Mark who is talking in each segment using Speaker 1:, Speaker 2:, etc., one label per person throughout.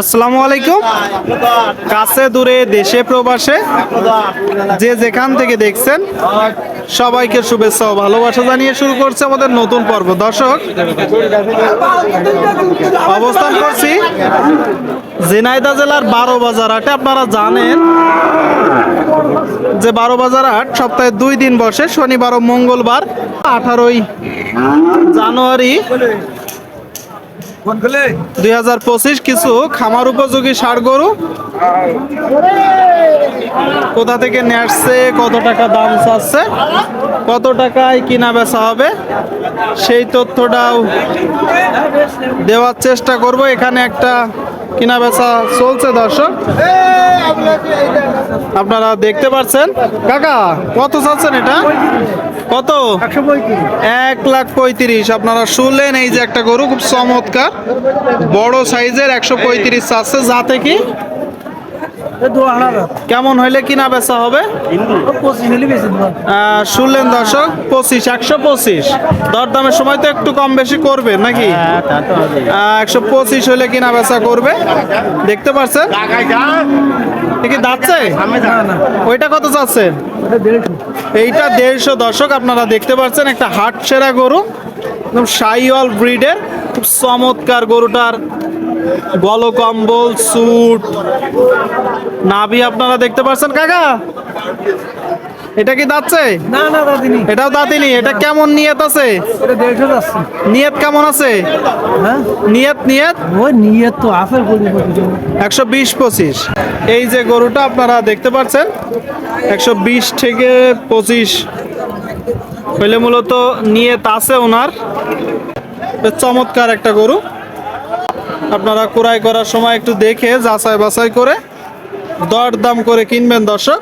Speaker 1: আসসালামু আলাইকুম। কাছে দূরে দেশে প্রবাসে যে যেখান থেকে দেখছেন, সবাইকে শুভেচ্ছা ও ভালোবাসা জানিয়ে শুরু করছে আমাদের নতুন পর্ব। দর্শক, অবস্থান করছি ঝিনাইদহ জেলার বারো বাজার হাটে। আপনারা জানেন যে বারো বাজার হাট সপ্তাহে দুই দিন বসে, শনিবার ও মঙ্গলবার আঠারোই জানুয়ারি দুই হাজার পঁচিশ কিছু খামার উপযোগী ষাড় গরু। কোথা থেকে নেটছে কত টাকা দাম চাচ্ছে, কত টাকায় কিনা বেচা হবে, সেই তথ্যটাও দেওয়ার চেষ্টা করব। এখানে একটা কিনা বেচা চলছে, দর্শক। আপনারা দেখতে পাচ্ছেন কাকা, কত চাচ্ছেন এটা? কত? এক লাখ পঁয়ত্রিশ। আপনারা শুনলেন এই যে একটা গরু, খুব চমৎকার। বড় সাইজের একশো পঁয়ত্রিশ চাচ্ছে, যাতে কি কেমন হইলে কিনা বেচা হবে? শুনলেন দর্শক পঁচিশ একশো পঁচিশ। দরদামের সময় তো একটু কম বেশি করবে নাকি? একশো পঁচিশ হলে কিনা বেচা করবে? দেখতে পাচ্ছেন এ কি যাচ্ছে ওইটা কত চাচ্ছেন? এইটা দেড়শো দর্শক আপনারা দেখতে পাচ্ছেন একটা হাট সেরা গরু। একদম সাইওয়াল ব্রিডের খুব চমৎকার গরুটার গলকম্বল স্যুট। নাভি আপনারা দেখতে পাচ্ছেন কাকা? এটা কি দাচ্ছে
Speaker 2: না না দাদিনি
Speaker 1: এটাও দাঁতিনি এটা কেমন নিয়ত আছে?
Speaker 2: এটা দেড়শো যাচ্ছে।
Speaker 1: নিয়ত কেমন আছে?
Speaker 2: হ্যাঁ?
Speaker 1: নিয়ত নিয়ত?
Speaker 2: ওই নিয়ত তো করি
Speaker 1: একশো বিশ পঁচিশ। এই যে গরুটা আপনারা দেখতে পাচ্ছেন একশো বিশ থেকে পঁচিশ। হইলে মূলত নিয়ত আছে ওনার। চমৎকার একটা গরু। আপনারা ক্রয় করার সময় একটু দেখে যাচাই বাছাই করে দর দাম করে কিনবেন দর্শক।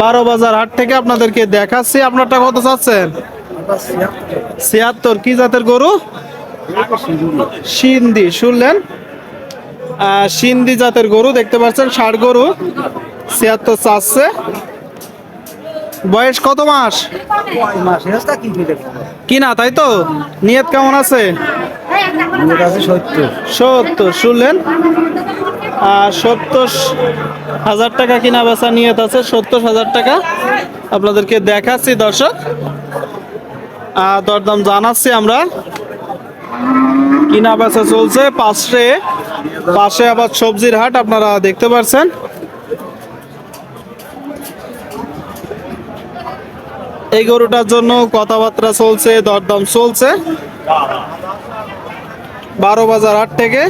Speaker 1: বারো বাজার হাট থেকে আপনাদেরকে দেখাচ্ছি। আপনারটা কত চাচ্ছেন? ছিয়াত্তর। কি জাতের গরু? সিন্ধি। শুনলেন? সিন্ধি জাতের গরু দেখতে পাচ্ছেন ষাট গরু। ছিয়াত্তর চাচ্ছে। বয়স কত মাস? কিনা তাই তো? নিয়ত কেমন আছে?
Speaker 2: আমার কাছে সত্তর।
Speaker 1: সত্তর। শুনলেন? আর সত্তর হাজার টাকা কিনা বেচা নিয়ত আছে সত্তর হাজার টাকা আপনাদেরকে দেখাচ্ছি দর্শক। আর দরদাম জানাচ্ছি আমরা। কিনা বেচা চলছে পাশে পাশে আবার সবজির হাট আপনারা দেখতে পাচ্ছেন এই গরুটার জন্য কথাবার্তা চলছে দরদাম চলছে। বারো বাজার আট থেকে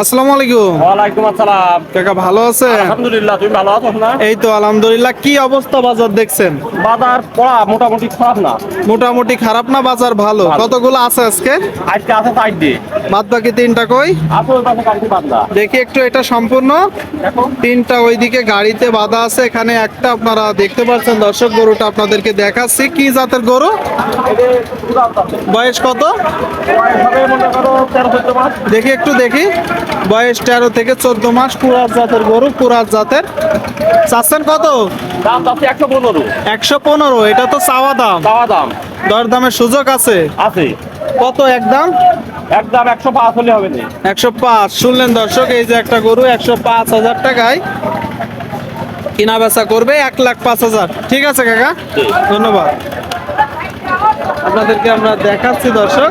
Speaker 1: আসসালামু আলাইকুম।
Speaker 3: ওয়ালাইকুম আসসালাম।
Speaker 1: কাকা ভালো আছে
Speaker 3: আলহামদুলিল্লাহ তুমি ভালো আছো না?
Speaker 1: এই তো আলহামদুলিল্লাহ। কি অবস্থা বাজার দেখছেন?
Speaker 3: বাজার পড়া মোটামুটি খারাপ না।
Speaker 1: মোটামুটি খারাপ না বাজার ভালো। কতগুলো আছে আজকে?
Speaker 3: আজকে আছে সাইড দিয়ে
Speaker 1: বাদ বাকি তিনটা কই?
Speaker 3: আছে ওই পাশে কালকে বান্দা
Speaker 1: দেখি একটু এটা সম্পূর্ণ। তিনটা ওইদিকে গাড়িতে বাঁধা আছে এখানে একটা আপনারা দেখতে পাচ্ছেন দর্শক গরুটা আপনাদেরকে দেখাচ্ছি। কি জাতের গরু? বয়স কত? দেখি একটু দেখি। বয়স তেরো থেকে চোদ্দ মাস কুরাত জাতের গরু কুরাত জাতের। চাচ্ছেন কত?
Speaker 3: দাম আছে একশো পনেরো।
Speaker 1: একশো পনেরো এটা তো চাওয়া দাম।
Speaker 3: চাওয়া দাম।
Speaker 1: দরদামের সুযোগ আছে?
Speaker 3: আছে।
Speaker 1: কত একদম
Speaker 3: একদম একশো পাঁচ হলে হবে না।
Speaker 1: একশো পাঁচ। শুনলেন দর্শক এই যে একটা গরু একশো পাঁচ হাজার টাকায় কিনা বেচা করবে এক লাখ পাঁচ হাজার। ঠিক আছে কাকা? ধন্যবাদ। আপনাদেরকে আমরা দেখাচ্ছি দর্শক।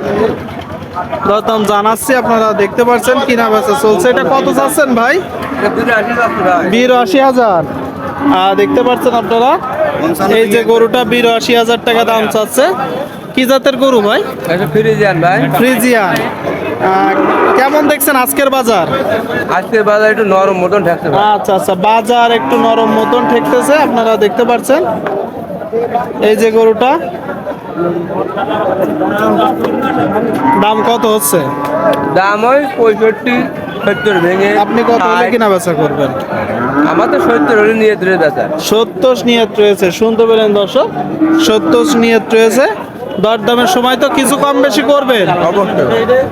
Speaker 1: দরদাম জানাচ্ছি আপনারা দেখতে পাচ্ছেন কিনা বেচা চলছে। এটা কত চাচ্ছেন ভাই? বিরাশি হাজার। দেখতে পাচ্ছেন আপনারা? এই যে গরুটা বিরাশি হাজার টাকা দাম চাচ্ছে। কি জাতের গরু ভাই?
Speaker 2: ফ্রিজিয়ান ভাই।
Speaker 1: ফ্রিজিয়ান। কেমন দেখছেন আজকের বাজার?
Speaker 2: আজকের বাজার একটু নরম মতন থাকতে
Speaker 1: আচ্ছা আচ্ছা বাজার একটু নরম মতন ঠেকতেছে আপনারা দেখতে পাচ্ছেন। এই যে গরুটা দাম কত হচ্ছে?
Speaker 2: দাম ওই পঁয়ষট্টি সত্তর ভেঙে
Speaker 1: আপনি কত হলে কিনা বেচা করবেন?
Speaker 2: আমার তো সত্তর হলে নিয়ে দূরে বেচা।
Speaker 1: সত্তর নিয়ত রয়েছে শুনতে পেলেন দর্শক? সত্তর নিয়ত রয়েছে। দরদামের সময় তো কিছু কম বেশি করবেন।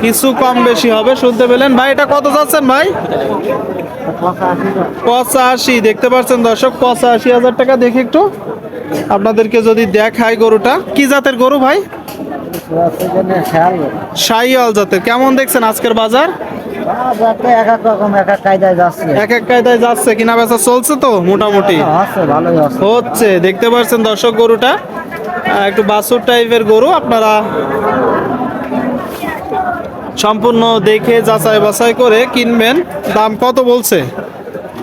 Speaker 1: কিছু কম বেশি হবে শুনতে পেলেন। ভাই এটা কত যাচ্ছেন ভাই? পঁচাশি দেখতে পাচ্ছেন দর্শক পঁচাশি হাজার টাকা দেখি একটু। আপনাদেরকে যদি দেখাই গরুটা, কি জাতের গরু ভাই? শাহিওয়াল জাতের। কেমন দেখছেন আজকের বাজার?
Speaker 4: এক এক কায়দায় যাচ্ছে
Speaker 1: কিনা বেচা চলছে তো মোটামুটি? হচ্ছে, দেখতে পাচ্ছেন দর্শক গরুটা। একটু বাসুর টাইপের গরু, আপনারা সম্পূর্ণ দেখে যাচাই বাছাই করে কিনবেন। দাম কত বলছে?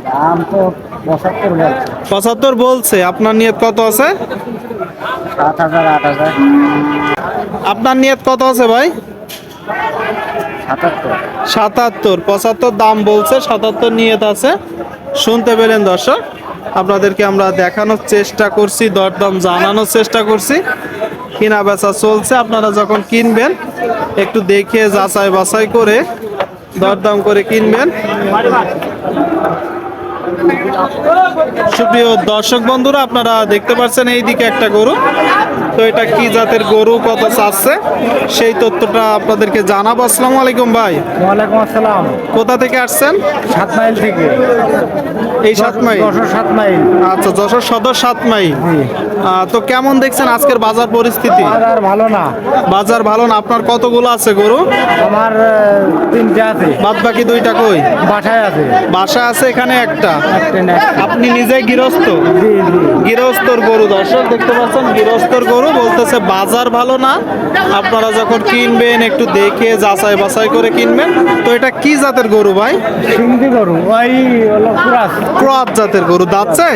Speaker 4: দাম তো পঁচাত্তর বলছে।
Speaker 1: আপনার নিয়ত কত আছে? আপনার নিয়ত কত আছে ভাই?
Speaker 4: সাতাত্তর।
Speaker 1: পঁচাত্তর দাম বলছে সাতাত্তর নিয়ত আছে। শুনতে পেলেন দর্শক আপনাদেরকে আমরা দেখানোর চেষ্টা করছি দরদাম জানানোর চেষ্টা করছি। কিনা বেচা চলছে আপনারা যখন কিনবেন একটু দেখে যাচাই বাছাই করে দরদাম করে কিনবেন। সুপ্রিয় দর্শক বন্ধুরা আপনারা দেখতে পাচ্ছেন এইদিকে একটা গরু। তো এটা কি জাতের গরু কত চাচ্ছে সেই তথ্যটা আপনাদেরকে জানাব। আসসালামু আলাইকুম ভাই।
Speaker 4: ওয়ালাইকুম আসসালাম।
Speaker 1: কোথা থেকে আসছেন?
Speaker 4: সাত মাইল থেকে।
Speaker 1: এই সাত মাইল?
Speaker 4: দশ সাত মাইল।
Speaker 1: আচ্ছা যশোর সদর সাত মাইল। তো কেমন দেখছেন আজকের বাজার পরিস্থিতি?
Speaker 4: বাজার ভালো না।
Speaker 1: বাজার ভালো না। আপনার কতগুলো আছে গরু?
Speaker 4: আমার তিনটে আছে।
Speaker 1: বাদ বাকি দুইটা কই?
Speaker 4: বাসায় আছে।
Speaker 1: বাসা আছে এখানে একটা। আপনি নিজে গৃহস্থ? গৃহস্থর গরু দর্শক দেখতে পাচ্ছেন গৃহস্থর গরু বলতেছে বাজার ভালো না। আপনারা যখন কিনবেন একটু দেখে যাচাই বাছাই করে কিনবেন। তো এটা কি জাতের গরু ভাই?
Speaker 4: সিন্ধি গরু ওই ক্রস।
Speaker 1: জাতের গরু দাঁতছে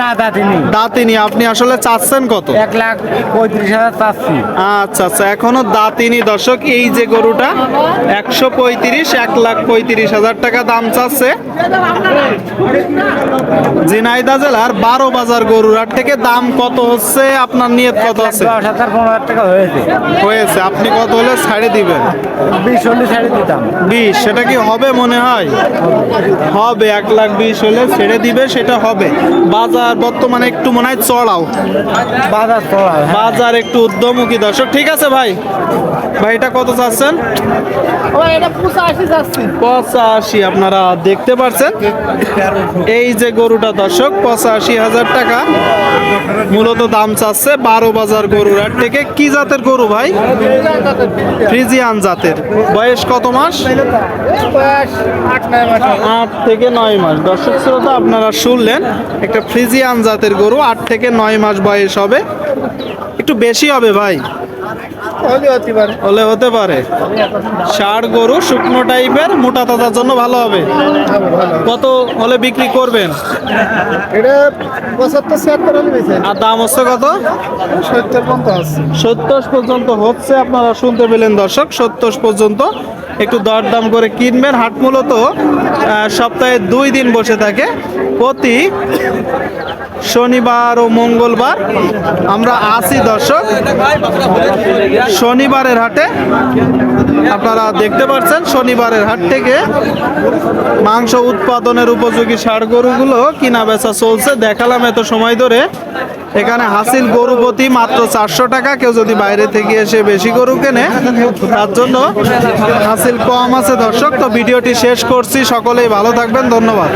Speaker 4: না দাদিনি
Speaker 1: দাঁতিনি আপনি আসলে চাচ্ছেন কত?
Speaker 4: এক লাখ পঁয়ত্রিশ হাজার চাচ্ছি।
Speaker 1: আচ্ছা আচ্ছা এখনও দাঁতিনি দর্শক এই যে গরুটা একশো পঁয়ত্রিশ এক লাখ পঁয়ত্রিশ হাজার টাকা দাম চাচ্ছে। ঝিনাইদা জেলার বারো বাজার গরুরার থেকে দাম কত হচ্ছে? আপনার নিয়ত কত আছে?
Speaker 4: দশ হাজার পনেরো হাজার টাকা হয়েছে।
Speaker 1: হয়েছে। আপনি কত হলে ছাড়ে দিবেন?
Speaker 4: বিশ চল্লিশ ছাড়ে দিতাম।
Speaker 1: বিশ সেটা কি হবে মনে হয়? হবে এক লাখ বিশ হলে ছেড়ে দিবে সেটা হবে। বাজার বর্তমানে একটু মনে হয় চড়াও।
Speaker 4: বাজার চড়া হ্যাঁ।
Speaker 1: বাজার একটু উদ্যমুখী দর্শক ঠিক আছে ভাই? ভাই এটা কত চাচ্ছেন? পঁচাশি আপনারা দেখতে পাচ্ছেন এই যে গরুটা দর্শক, পঁচাশি হাজার টাকা। মূলত দাম চাচ্ছে বারো বাজার গরুর হাট থেকে। কি জাতের গরু ভাই? ফ্রিজিয়ান জাতের। বয়স কত মাস? আট থেকে নয় মাস। দর্শক শ্রোতা, আপনারা শুনলেন, একটা ফ্রিজিয়ান জাতের গরু, আট থেকে নয় মাস বয়স হবে। একটু বেশি হবে ভাই। হলে হতে পারে। ষাড় গরু শুকনো টাইপের মোটা তাজার জন্য ভালো হবে। কত হলে বিক্রি করবেন? আর দাম হচ্ছে কত?
Speaker 4: সত্তর পর্যন্ত
Speaker 1: হচ্ছে আপনারা শুনতে পেলেন দর্শক সত্তর পর্যন্ত। একটু দরদাম করে কিনবেন। হাট মূলত সপ্তাহে দুই দিন বসে থাকে। প্রতি শনিবার ও মঙ্গলবার আমরা আসি দর্শক। শনিবারের হাটে আপনারা দেখতে পাচ্ছেন শনিবারের হাট থেকে মাংস উৎপাদনের উপযোগী ষাড় গরুগুলো কিনা বেচা চলছে। দেখালাম এত সময় ধরে। এখানে হাসিল গরু প্রতি মাত্র চারশো টাকা। কেউ যদি বাইরে থেকে এসে বেশি গরু কেনে, তার জন্য হাসিল কম আছে দর্শক। তো ভিডিওটি শেষ করছি। সকলেই ভালো থাকবেন। ধন্যবাদ।